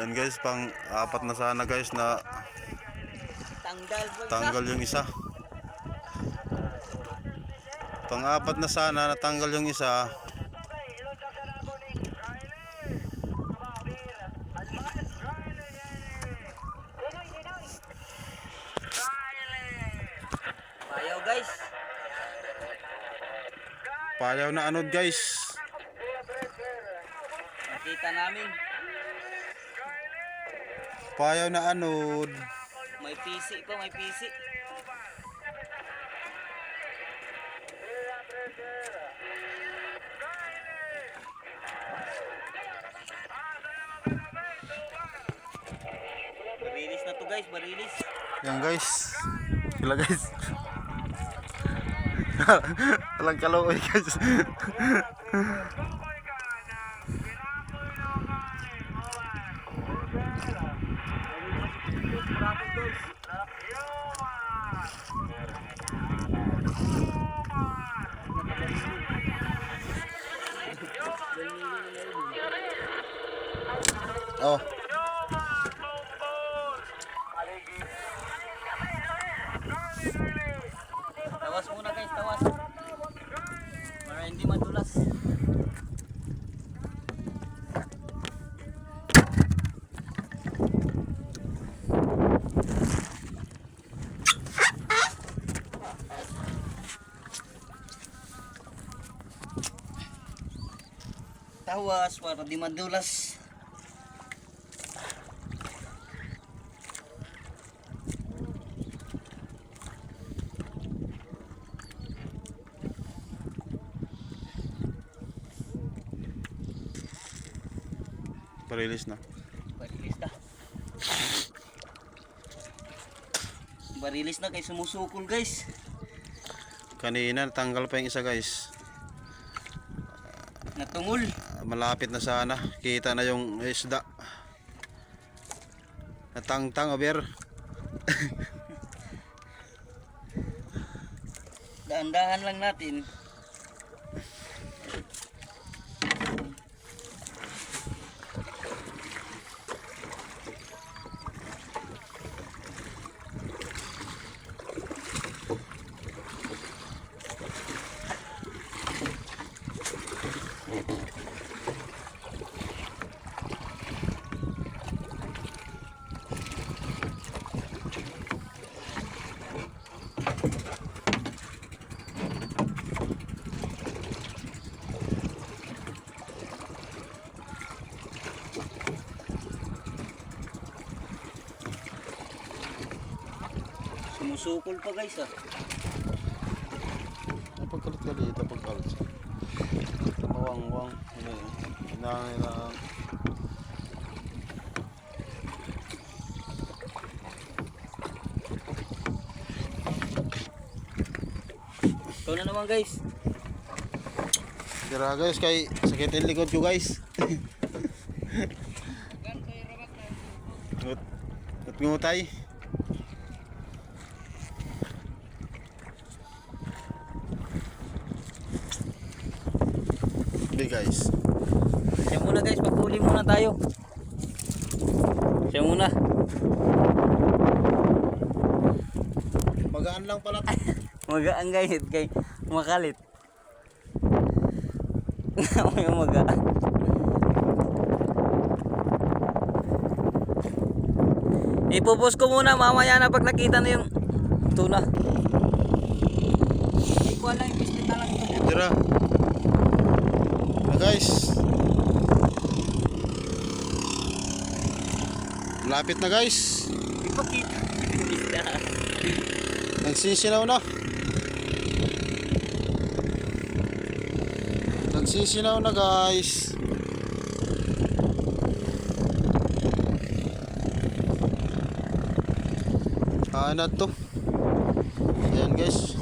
Ayan guys, pang apat na sana guys na Tanggal yung isa. Pang apat na sana natanggal yung isa. Ayaw guys. Payaw na anod guys. Nakita namin. Payaw na anod. May PC po, may PC. Barilis na to guys, barilis. Yan guys. Sila guys. Walang kalooy guys. oh. Tawas muna guys, tawas. Para hindi madulas. Tawas para di madulas. Parilis na. Barilis na. Barilis na kay sumusukol guys. Kanina natanggal pa yung isa guys. Natungol. Malapit na sana. Kita na yung isda. Natangtang over. Dahan-dahan lang natin. Sumusukol pa guys ah. Napagkalit ka dito pagkalit. Mawang-wang. Ano yun? Hinangin Ikaw na naman guys. Tira guys kay sakit yung likod ko guys. Ngut, ngut ngutay. Guys. Siya muna guys, paghuli muna tayo. Siya muna. Magaan lang pala. Magaan guys, kay makalit. May magaan. Ipupos ko muna mamaya na pag nakita na yung tuna. Hindi ko alam, ipislit na lang ito. Tira. Guys. Lapit na guys. Ipakita. Nagsisinaw na. Nagsisinaw na guys. Ah, na to. Ayan guys.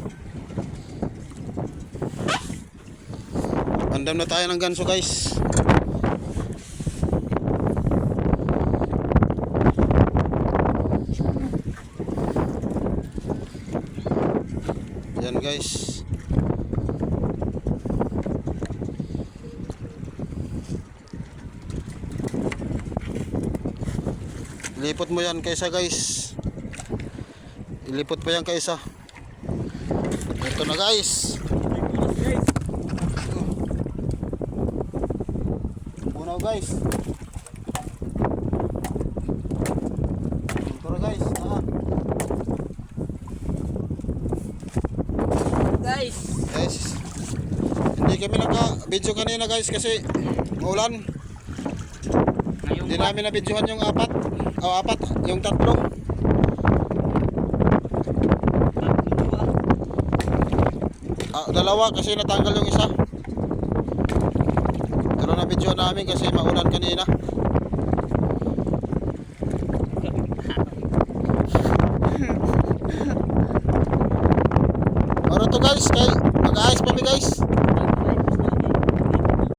Andam na tayo ng ganso guys. Ayan guys. Ilipot mo yan kaysa guys. Ilipot mo yan kaysa. Ito na guys. Punaw guys. Ito guys. Ah. Guys, Guys. Hindi kami naka-video kanina guys kasi maulan. Hindi namin na-videohan yung apat. O apat, yung tatlo. Ah, dalawa kasi natanggal yung isa. Pero na-video namin kasi maulan kanina. Ano to guys, kay